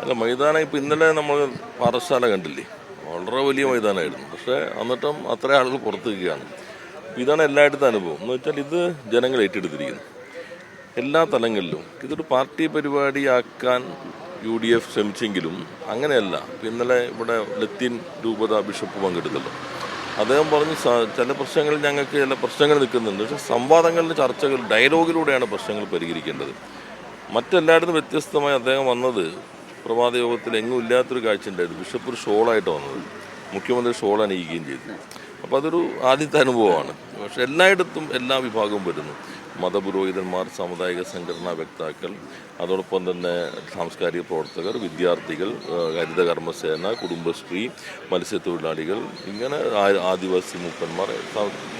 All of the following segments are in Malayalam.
അല്ല മൈതാനം ഇപ്പം ഇന്നലെ നമ്മൾ പാറശാല കണ്ടില്ലേ? വളരെ വലിയ മൈതാനമായിരുന്നു പക്ഷേ എന്നിട്ടും അത്ര ആളുകൾ പുറത്ത് നിൽക്കുകയാണ് അപ്പോൾ ഇതാണ് എല്ലായിടത്തും അനുഭവം. എന്ന് വെച്ചാൽ ഇത് ജനങ്ങൾ ഏറ്റെടുത്തിരിക്കുന്നു. എല്ലാ തലങ്ങളിലും. ഇതൊരു പാർട്ടി പരിപാടിയാക്കാൻ യു ഡി എഫ് ശ്രമിച്ചെങ്കിലും അങ്ങനെയല്ല. ഇന്നലെ ഇവിടെ ലത്തീൻ രൂപത ബിഷപ്പ് പങ്കെടുത്തല്ലോ. അദ്ദേഹം പറഞ്ഞു ചില പ്രശ്നങ്ങൾ ഞങ്ങൾക്ക് ചില പ്രശ്നങ്ങൾ നിൽക്കുന്നുണ്ട്. പക്ഷേ സംവാദങ്ങളിൽ ചർച്ചകൾ ഡയലോഗിലൂടെയാണ് പ്രശ്നങ്ങൾ പരിഹരിക്കേണ്ടത്. മറ്റെല്ലായിടത്തും വ്യത്യസ്തമായി അദ്ദേഹം വന്നത് പ്രഭാത യോഗത്തിൽ എങ്ങും ഇല്ലാത്തൊരു കാഴ്ച ഉണ്ടായിരുന്നു. ബിഷപ്പ് ഒരു ഷോളായിട്ട് വന്നത്. മുഖ്യമന്ത്രി ഷോൾ അണിയിക്കുകയും ചെയ്തു. അപ്പോൾ അതൊരു ആദ്യത്തെ അനുഭവമാണ്. പക്ഷെ എല്ലായിടത്തും എല്ലാ വിഭാഗവും വരുന്നു. മതപുരോഹിതന്മാർ സാമുദായിക സംഘടനാ വക്താക്കൾ അതോടൊപ്പം തന്നെ സാംസ്കാരിക പ്രവർത്തകർ വിദ്യാർത്ഥികൾ ഹരിത കർമ്മസേന കുടുംബശ്രീ മത്സ്യത്തൊഴിലാളികൾ ഇങ്ങനെ ആദിവാസി മൂപ്പന്മാർ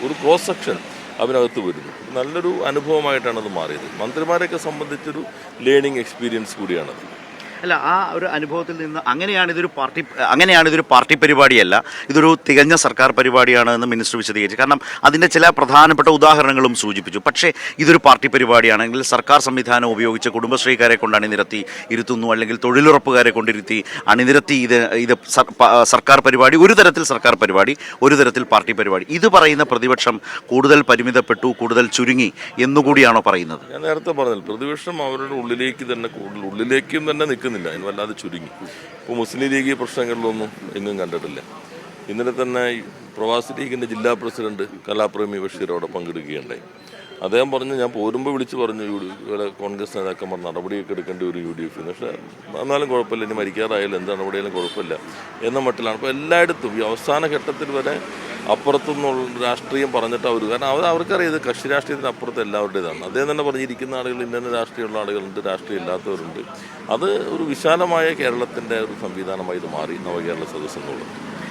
ഒരു ക്രോസ് സെക്ഷൻ അതിനകത്ത് വരുന്നു. നല്ലൊരു അനുഭവമായിട്ടാണ് അത് മാറിയത്. മന്ത്രിമാരെയൊക്കെ സംബന്ധിച്ചൊരു ലേണിംഗ് എക്സ്പീരിയൻസ് കൂടിയാണത്. അല്ല ആ ഒരു അനുഭവത്തിൽ നിന്ന് അങ്ങനെയാണ് ഇതൊരു പാർട്ടി അങ്ങനെയാണ് ഇതൊരു പാർട്ടി പരിപാടിയല്ല. ഇതൊരു തികഞ്ഞ സർക്കാർ പരിപാടിയാണ് എന്ന് മിനിസ്റ്റർ വിശദീകരിച്ചു. കാരണം അതിന്റെ ചില പ്രധാനപ്പെട്ട ഉദാഹരണങ്ങളും സൂചിപ്പിച്ചു. പക്ഷേ ഇതൊരു പാർട്ടി പരിപാടിയാണെങ്കിൽ സർക്കാർ സംവിധാനം ഉപയോഗിച്ച് കുടുംബശ്രീക്കാരെ കൊണ്ട് അണിനിരത്തി ഇരുത്തുന്നു. അല്ലെങ്കിൽ തൊഴിലുറപ്പുകാരെ കൊണ്ടിരുത്തി അണിനിരത്തി ഇത് ഇത് സർക്കാർ പരിപാടി ഒരു തരത്തിൽ സർക്കാർ പരിപാടി ഒരു തരത്തിൽ പാർട്ടി പരിപാടി. ഇത് പറയുന്ന പ്രതിപക്ഷം കൂടുതൽ പരിമിതപ്പെട്ടു കൂടുതൽ ചുരുങ്ങി എന്നുകൂടിയാണോ പറയുന്നത്? ഞാൻ നേരത്തെ പറഞ്ഞത് പ്രതിപക്ഷം അവരുടെ ഉള്ളിലേക്ക് തന്നെ കൂടുതൽ ഉള്ളിലേക്കും തന്നെ നിൽക്കുന്നില്ല അതിന് വല്ലാതെ ചുരുങ്ങി. ഇപ്പോൾ മുസ്ലിം ലീഗ് പ്രശ്നങ്ങളിലൊന്നും എങ്ങും കണ്ടിട്ടില്ല. ഇന്നലെ തന്നെ പ്രവാസി ലീഗിന്റെ ജില്ലാ പ്രസിഡന്റ് കലാപ്രേമി ബഷീർ അവിടെ പങ്കെടുക്കുകയുണ്ടായി അദ്ദേഹം പറഞ്ഞു ഞാൻ പോരുമ്പോൾ വിളിച്ച് പറഞ്ഞു യു ഡി കോൺഗ്രസ് നേതാക്കന്മാർ നടപടിയൊക്കെ എടുക്കേണ്ടി വരും യു ഡി എഫിന് പക്ഷേ എന്നാലും കുഴപ്പമില്ല. ഇനി മരിക്കാറായാലും എന്ത് നടപടിയായാലും കുഴപ്പമില്ല. എന്ന മട്ടിലാണ്. അപ്പോൾ എല്ലായിടത്തും ഈ അവസാന ഘട്ടത്തിൽ വരെ അപ്പുറത്തുനിന്നുള്ള രാഷ്ട്രീയം പറഞ്ഞിട്ട് അവർ കാരണം അവർ അവർക്കറിയാം ഇത് കക്ഷി രാഷ്ട്രീയത്തിന് അപ്പുറത്ത് എല്ലാവരുടേതാണ്. അദ്ദേഹം തന്നെ പറഞ്ഞിരിക്കുന്ന ആളുകൾ ഇന്ന രാഷ്ട്രീയമുള്ള ആളുകളുണ്ട് രാഷ്ട്രീയം ഇല്ലാത്തവരുണ്ട്. അത് ഒരു വിശാലമായ കേരളത്തിന്റെ ഒരു സംവിധാനമായി ഇത് മാറി നവകേരള സദസ്സ് എന്നുള്ളത്